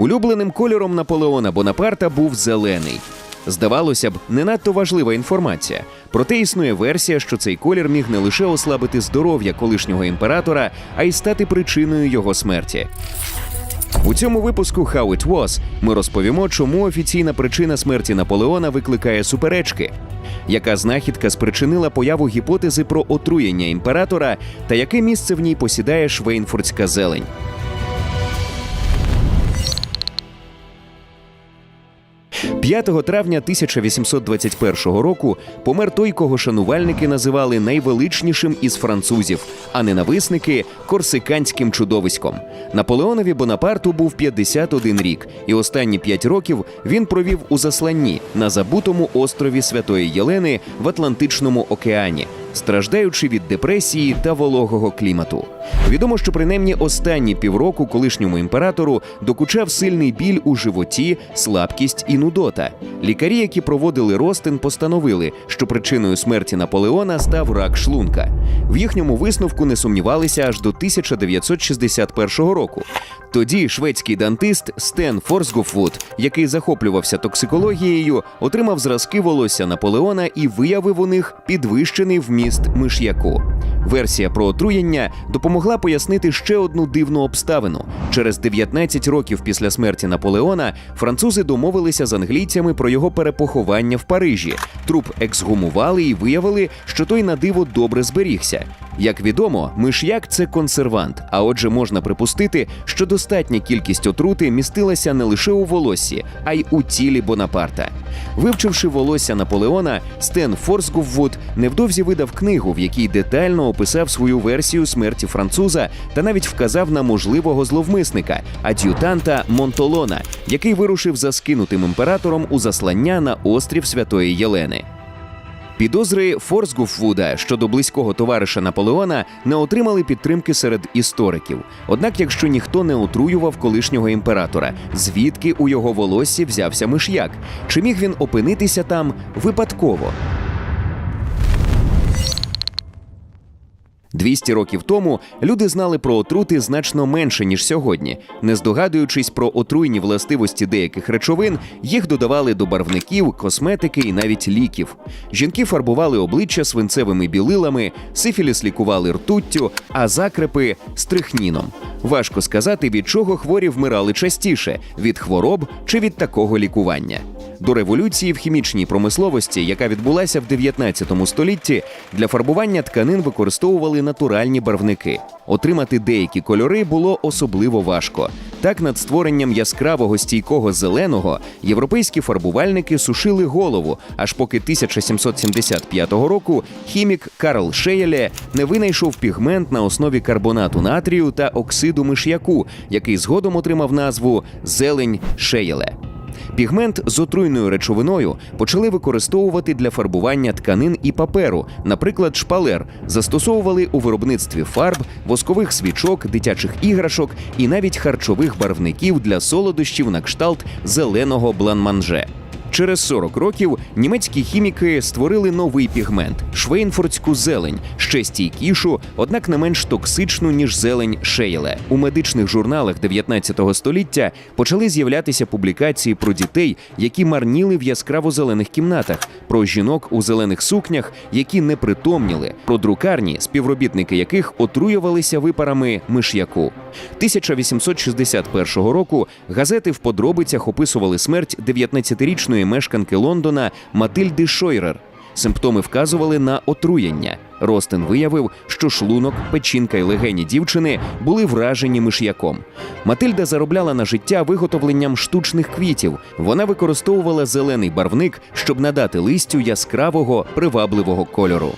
Улюбленим кольором Наполеона Бонапарта був зелений. Здавалося б, не надто важлива інформація. Проте існує версія, що цей колір міг не лише ослабити здоров'я колишнього імператора, а й стати причиною його смерті. У цьому випуску How It Was ми розповімо, чому офіційна причина смерті Наполеона викликає суперечки, яка знахідка спричинила появу гіпотези про отруєння імператора та яке місце в ній посідає швейнфуртська зелень. – 5 травня 1821 року помер той, кого шанувальники називали найвеличнішим із французів, а ненависники корсиканським чудовиськом. Наполеонові Бонапарту був 51 рік, і останні 5 років він провів у засланні на забутому острові Святої Єлени в Атлантичному океані, страждаючи від депресії та вологого клімату. Відомо, що принаймні останні півроку колишньому імператору докучав сильний біль у животі, слабкість і нудота. Лікарі, які проводили ростин, постановили, що причиною смерті Наполеона став рак шлунка. В їхньому висновку не сумнівалися аж до 1961 року. Тоді шведський дантист Стен Форсгофвуд, який захоплювався токсикологією, отримав зразки волосся Наполеона і виявив у них підвищений вміст миш'яку. Версія про отруєння допомогла пояснити ще одну дивну обставину. Через 19 років після смерті Наполеона французи домовилися з англійцями про його перепоховання в Парижі. Труп ексгумували і виявили, що той на диво добре зберігся. Як відомо, миш'як це консервант, а отже, можна припустити, що достатня кількість отрути містилася не лише у волоссі, а й у тілі Бонапарта. Вивчивши волосся Наполеона, Стен Форсгуввуд невдовзі видав книгу, в якій детально описав свою версію смерті француза та навіть вказав на можливого зловмисника ад'ютанта Монтолона, який вирушив за скинутим імператором у заслання на острів Святої Єлени. Підозри Форсгуфвуда щодо близького товариша Наполеона не отримали підтримки серед істориків. Однак, якщо ніхто не отруював колишнього імператора, звідки у його волоссі взявся миш'як? Чи міг він опинитися там випадково? 200 років тому люди знали про отрути значно менше ніж сьогодні. Не здогадуючись про отруйні властивості деяких речовин, їх додавали до барвників, косметики і навіть ліків. Жінки фарбували обличчя свинцевими білилами, сифіліс лікували ртуттю, а закрепи стрихніном. Важко сказати, від чого хворі вмирали частіше від хвороб чи від такого лікування. До революції в хімічній промисловості, яка відбулася в 19 столітті, для фарбування тканин використовували натуральні барвники. Отримати деякі кольори було особливо важко. Так, над створенням яскравого стійкого зеленого європейські фарбувальники сушили голову, аж поки 1775 року хімік Карл Шеєле не винайшов пігмент на основі карбонату натрію та оксиду миш'яку, який згодом отримав назву зелень Шеєле. Пігмент з отруйною речовиною почали використовувати для фарбування тканин і паперу, наприклад, шпалер, застосовували у виробництві фарб, воскових свічок, дитячих іграшок і навіть харчових барвників для солодощів на кшталт зеленого бланманже. Через 40 років німецькі хіміки створили новий пігмент швейнфуртську зелень, ще стійкішу, однак не менш токсичну ніж зелень шейле. У медичних журналах 19 століття почали з'являтися публікації про дітей, які марніли в яскраво зелених кімнатах, про жінок у зелених сукнях, які не притомніли, про друкарні, співробітники яких отруювалися випарами миш'яку. 1861 року газети в подробицях описували смерть 19-річної мешканки Лондона Матильди Шойрер. Симптоми вказували на отруєння. Ростин виявив, що шлунок, печінка і легені дівчини були вражені миш'яком. Матильда заробляла на життя виготовленням штучних квітів. Вона використовувала зелений барвник, щоб надати листю яскравого привабливого кольору.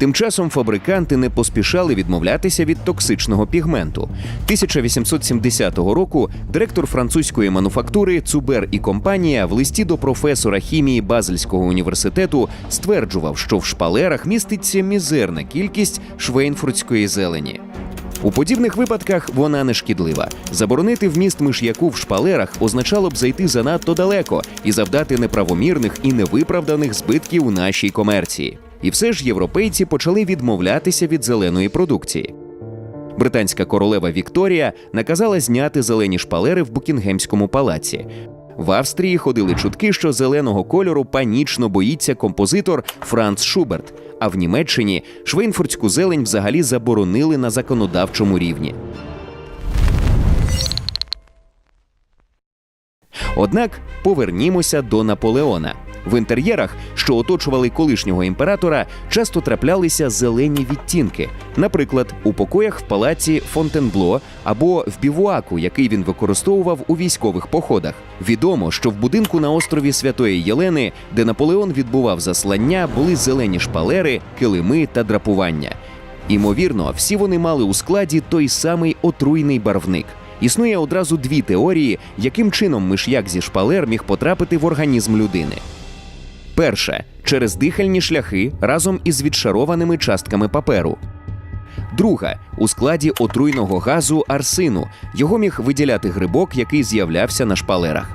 Тим часом фабриканти не поспішали відмовлятися від токсичного пігменту. 1870 року директор французької мануфактури Цубер і компанія в листі до професора хімії Базельського університету стверджував, що в шпалерах міститься мізерна кількість швейнфуртської зелені. У подібних випадках вона не шкідлива. Заборонити вміст миш'яку в шпалерах означало б зайти занадто далеко і завдати неправомірних і невиправданих збитків нашій комерції. І все ж європейці почали відмовлятися від зеленої продукції. Британська королева Вікторія наказала зняти зелені шпалери в Букінгемському палаці. В Австрії ходили чутки, що зеленого кольору панічно боїться композитор Франц Шуберт. А в Німеччині швейнфуртську зелень взагалі заборонили на законодавчому рівні. Однак повернімося до Наполеона. В інтер'єрах, що оточували колишнього імператора, часто траплялися зелені відтінки. Наприклад, у покоях в палаці Фонтенбло або в бівуаку, який він використовував у військових походах. Відомо, що в будинку на острові Святої Єлени, де Наполеон відбував заслання, були зелені шпалери, килими та драпування. Імовірно, всі вони мали у складі той самий отруйний барвник. Існує одразу дві теорії, яким чином миш'як зі шпалер міг потрапити в організм людини. Перше через дихальні шляхи разом із відшарованими частками паперу. Друга у складі отруйного газу арсину. Його міг виділяти грибок, який з'являвся на шпалерах.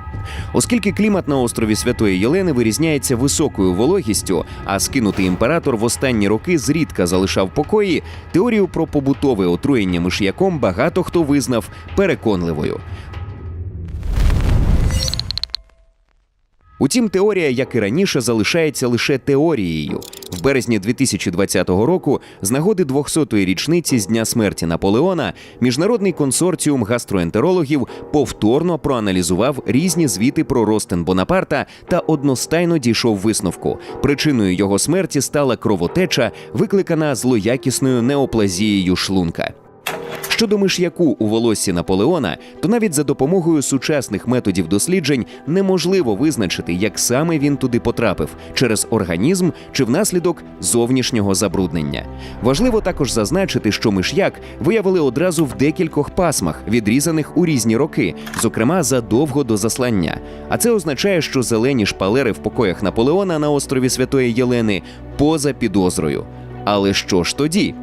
Оскільки клімат на острові Святої Єлени вирізняється високою вологістю, а скинутий імператор в останні роки зрідка залишав покої, теорію про побутове отруєння миш'яком багато хто визнав переконливою. Утім, теорія, як і раніше, залишається лише теорією. В березні 2020 року, з нагоди 200-ї річниці з дня смерті Наполеона, міжнародний консорціум гастроентерологів повторно проаналізував різні звіти про ростин Бонапарта та одностайно дійшов висновку. Причиною його смерті стала кровотеча, викликана злоякісною неоплазією шлунка. Щодо миш'яку у волоссі Наполеона, то навіть за допомогою сучасних методів досліджень неможливо визначити, як саме він туди потрапив через організм чи внаслідок зовнішнього забруднення. Важливо також зазначити, що миш'як виявили одразу в декількох пасмах, відрізаних у різні роки, зокрема задовго до заслання. А це означає, що зелені шпалери в покоях Наполеона на острові Святої Єлени поза підозрою. Але що ж тоді?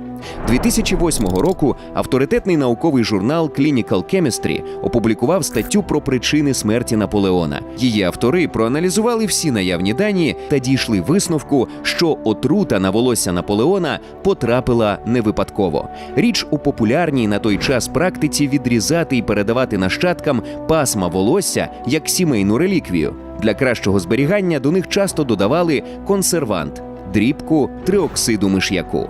2008 року авторитетний науковий журнал Clinical Chemistry опублікував статтю про причини смерті Наполеона. Її автори проаналізували всі наявні дані та дійшли висновку, що отрута на волосся Наполеона потрапила не випадково. Річ у популярній на той час практиці відрізати і передавати нащадкам пасма волосся як сімейну реліквію. Для кращого зберігання до них часто додавали консервант дрібку триоксиду миш'яку.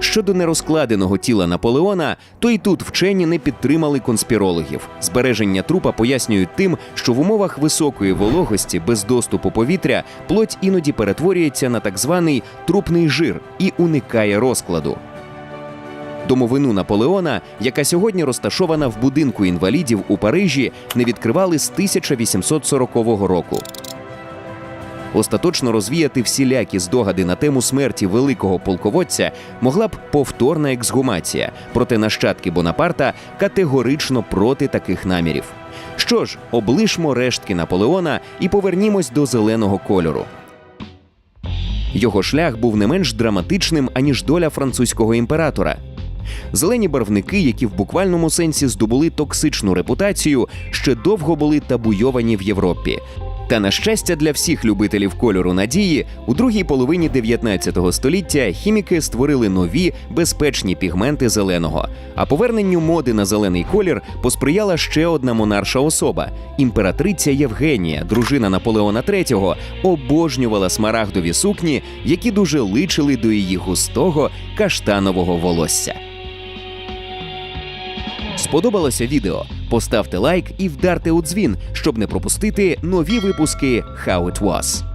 Щодо нерозкладеного тіла Наполеона, то й тут вчені не підтримали конспірологів. Збереження трупа пояснюють тим, що в умовах високої вологості без доступу повітря плоть іноді перетворюється на так званий трупний жир і уникає розкладу. Домовину Наполеона, яка сьогодні розташована в будинку інвалідів у Парижі, не відкривали з 1840 року. Остаточно розвіяти всілякі здогади на тему смерті великого полководця могла б повторна ексгумація, проте нащадки Бонапарта категорично проти таких намірів. Що ж, облишмо рештки Наполеона і повернімось до зеленого кольору. Його шлях був не менш драматичним, аніж доля французького імператора. Зелені барвники, які в буквальному сенсі здобули токсичну репутацію, ще довго були табуйовані в Європі. Та на щастя для всіх любителів кольору надії, у другій половині 19 століття хіміки створили нові безпечні пігменти зеленого. А поверненню моди на зелений колір посприяла ще одна монарша особа імператриця Євгенія, дружина Наполеона III, обожнювала смарагдові сукні, які дуже личили до її густого каштанового волосся. Сподобалося відео? Поставте лайк і вдарте у дзвін, щоб не пропустити нові випуски How It Was.